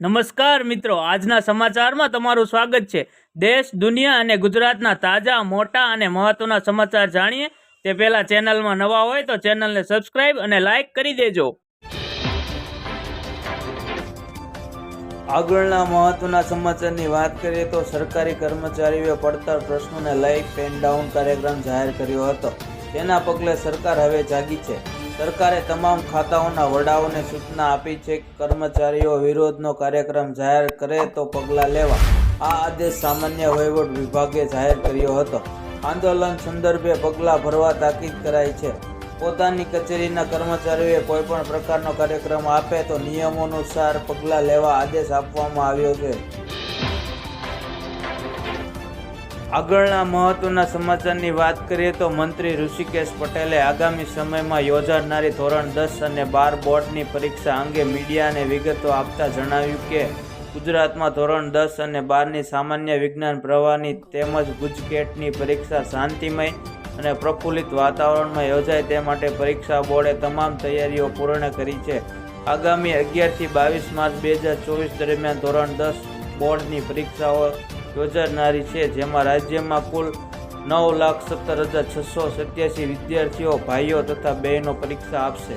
નમસ્કાર મિત્રો, આજના સમાચારમાં તમારું સ્વાગત છે. દેશ, દુનિયા અને ગુજરાતના તાજા, મોટા અને મહત્વના સમાચાર જાણીએ. તે પહેલા ચેનલમાં નવા હોય તો ચેનલને સબસ્ક્રાઇબ અને લાઇક કરી દેજો. આગળના મહત્વના સમાચારની વાત કરીએ તો સરકારી કર્મચારીઓએ પડતર પ્રશ્નોને લઈ પેન ડાઉન કાર્યક્રમ જાહેર કર્યો હતો. તેના પગલે સરકાર હવે જાગી છે. સરકારે તમામ ખાતાઓના વડાઓને સૂચના આપી છે કે કર્મચારીઓ વિરોધનો કાર્યક્રમ જાહેર કરે તો પગલાં લેવા. આ આદેશ સામાન્ય વહીવટ વિભાગે જાહેર કર્યો હતો. આંદોલન સંદર્ભે પગલાં ભરવા તાકીદ કરાઈ છે. પોતાની કચેરીના કર્મચારીઓએ કોઈપણ પ્રકારનો કાર્યક્રમ આપે તો નિયમોનુસાર પગલાં લેવા આદેશ આપવામાં આવ્યો છે. આગળના મહત્વના સમાચારની વાત કરીએ તો મંત્રી ઋષિકેશ પટેલે આગામી સમયમાં યોજાનારી ધોરણ દસ અને બાર બોર્ડની પરીક્ષા અંગે મીડિયાને વિગતો આપતા જણાવ્યું કે, ગુજરાતમાં ધોરણ દસ અને બારની સામાન્ય વિજ્ઞાન પ્રવાહની તેમજ ગુજકેટની પરીક્ષા શાંતિમય અને પ્રફુલ્લિત વાતાવરણમાં યોજાય તે માટે પરીક્ષા બોર્ડે તમામ તૈયારીઓ પૂર્ણ કરી છે. આગામી અગિયારથી બાવીસ માર્ચ બે હજાર ચોવીસ દરમિયાન ધોરણ દસ બોર્ડની પરીક્ષાઓ યોજાનારી છે, જેમાં રાજ્યમાં કુલ નવ લાખ સત્તર હજાર છસો સત્યાસી વિદ્યાર્થીઓ, ભાઈઓ તથા બહેનો પરીક્ષા આપશે.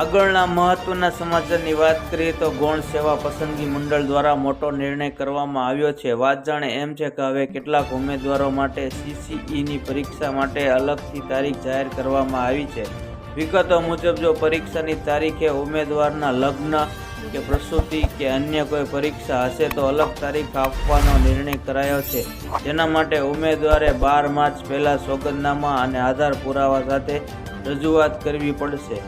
આગળના મહત્વના સમાચારની વાત કરીએ તો ગૌણ સેવા પસંદગી મંડળ દ્વારા મોટો નિર્ણય કરવામાં આવ્યો છે. વાત જાણે એમ છે કે હવે કેટલાક ઉમેદવારો માટે સીસીઈની પરીક્ષા માટે અલગથી તારીખ જાહેર કરવામાં આવી છે. વિગતો મુજબ, જો પરીક્ષાની તારીખે ઉમેદવારના લગ્ન કે પ્રસૂતિ કે અન્ય કોઈ પરીક્ષા હશે તો અલગ તારીખ આપવાનો નિર્ણય કરાયો છે. જેના માટે ઉમેદવારે બાર માર્ચ પહેલાં સોગંદનામા અને આધાર પુરાવા સાથે રજૂઆત કરવી પડશે.